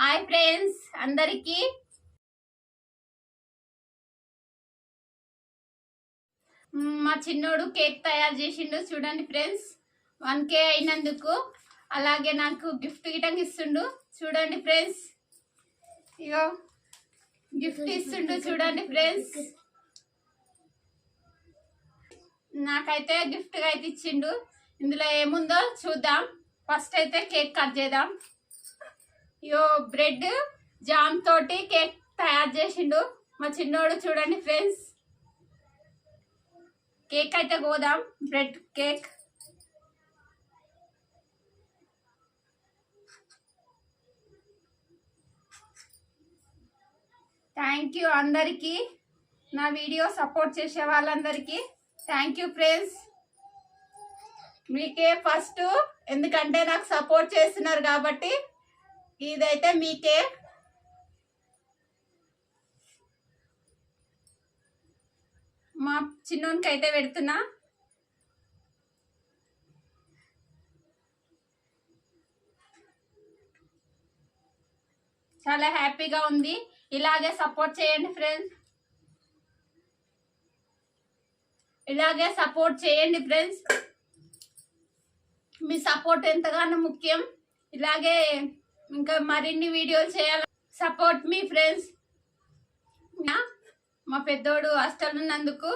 Hi friends అందరికి. మా చిన్నోడు కేక్ తయారు చేసిండు చూడండి ఫ్రెండ్స్. వన్ కే అయినందుకు. అలాగే నాకు గిఫ్ట్ గిటంగా ఇస్తుండు చూడండి ఫ్రెండ్స్. ఇగో గిఫ్ట్ ఇస్తుండు చూడండి ఫ్రెండ్స్. నాకైతే గిఫ్ట్గా అయితే ఇచ్చిండు. ఇందులో ఏముందో చూద్దాం. ఫస్ట్ అయితే కేక్ కట్ చేద్దాం. ఇయో బ్రెడ్ జామ్ తోటి కేక్ తయారు చేసిండు. మా చిన్నోడు చూడండి ఫ్రెండ్స్. కేక్ అయితే కోదాం బ్రెడ్ కేక్. థ్యాంక్ యూ అందరికీ. నా వీడియో సపోర్ట్ చేసే వాళ్ళందరికీ. థ్యాంక్ యూ ఫ్రెండ్స్ మీకే ఫస్ట్ ఎందుకంటే నాకు సపోర్ట్ చేస్తున్నారు కాబట్టి ఇదైతే మీకే. మా చిన్నోనికి అయితే పెడుతున్నా. చాలా హ్యాపీగా ఉంది. ఇలాగే సపోర్ట్ చేయండి ఫ్రెండ్స్. ఇలాగే సపోర్ట్ చేయండి ఫ్రెండ్స్. మీ సపోర్ట్ ఎంతగానో ముఖ్యం. ఇలాగే ఇంకా మరిన్ని వీడియోలు చేయాలి సపోర్ట్ మీ ఫ్రెండ్స్ మా పెద్దోడు హాస్టల్ ఉన్నందుకు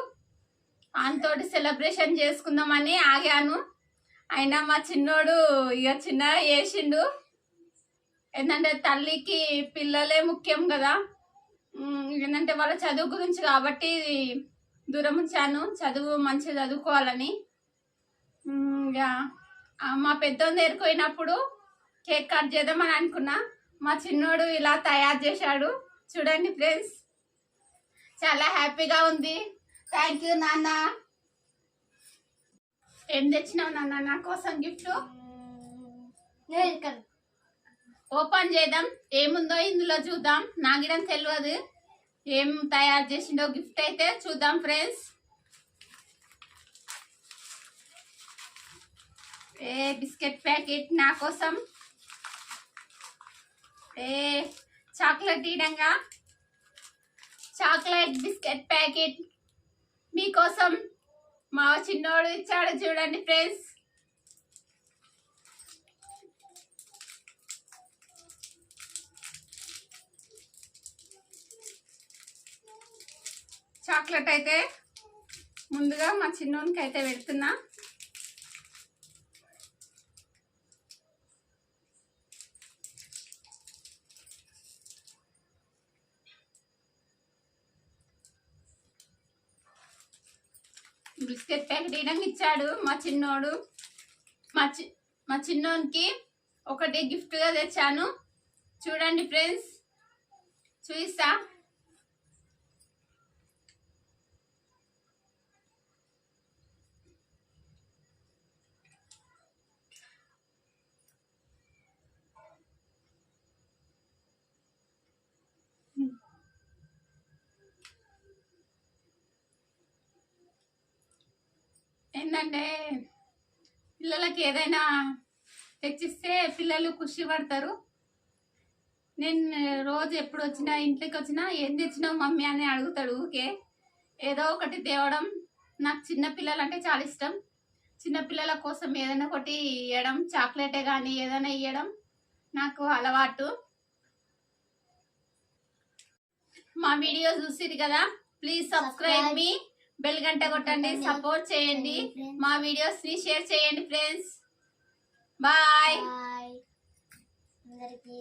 ఆయనతోటి సెలబ్రేషన్ చేసుకుందామని ఆగాను. అయినా మా చిన్నోడు ఇక చిన్న వేసిండు ఏంటంటే తల్లికి పిల్లలే ముఖ్యం కదా. ఏంటంటే వాళ్ళ చదువు గురించి కాబట్టి దూరం ఉంచాను. చదువు మంచిగా చదువుకోవాలని. ఇక మా పెద్దోని దగ్గరికి పోయినప్పుడు కేక్ కట్ చేద్దామని అనుకున్నా. మా చిన్నోడు ఇలా తయారు చేశాడు. చూడండి ఫ్రెండ్స్. చాలా హ్యాపీగా ఉంది. థ్యాంక్ యూ నాన్న. ఏం తెచ్చినావు నాన్న? నా కోసం గిఫ్ట్? ఓపెన్ చేద్దాం. ఏముందో ఇందులో చూద్దాం. నాగిడం తెలియదు ఏం తయారు చేసిండో గిఫ్ట్ అయితే చూద్దాం ఫ్రెండ్స్. ఏ బిస్కెట్ ప్యాకెట్ నా కోసం? ఏ చాక్లెట్ తీయడంగా చాక్లెట్ బిస్కెట్ ప్యాకెట్ మీకోసం మా చిన్నోడు ఇచ్చాడు చూడండి ఫ్రెండ్స్. చాక్లెట్ అయితే ముందుగా మా చిన్నోనికి అయితే పెడుతున్నా. బిస్కెట్ ప్యాకెట్ ఇవ్వడానికి ఇచ్చాడు మా చిన్నోడు. మా చి మా చిన్నోనికి ఒకటి గిఫ్ట్గా తెచ్చాను. చూడండి ఫ్రెండ్స్. చూపిస్తా. ఏంటంటే పిల్లలకి ఏదైనా తెచ్చిస్తే పిల్లలు ఖుషి పడతారు. నేను రోజు ఎప్పుడు వచ్చినా ఇంట్లోకి వచ్చినా ఏం తెచ్చినావు మమ్మీ అని అడుగుతాడు ఊకే ఏదో ఒకటి తేవడం నాకు చిన్న పిల్లలు అంటే చాలా ఇష్టం. చిన్న పిల్లల కోసం ఏదైనా ఒకటి ఇవ్వడం చాక్లెటే కానీ ఏదైనా ఇవ్వడం నాకు అలవాటు. మా వీడియో చూసిరు కదా ప్లీజ్ సబ్స్క్రైబ్ మీ. బెల్ గంట కొట్టండి సపోర్ట్ చేయండి. మా వీడియోస్ని షేర్ చేయండి ఫ్రెండ్స్ బాయ్ అందరికి.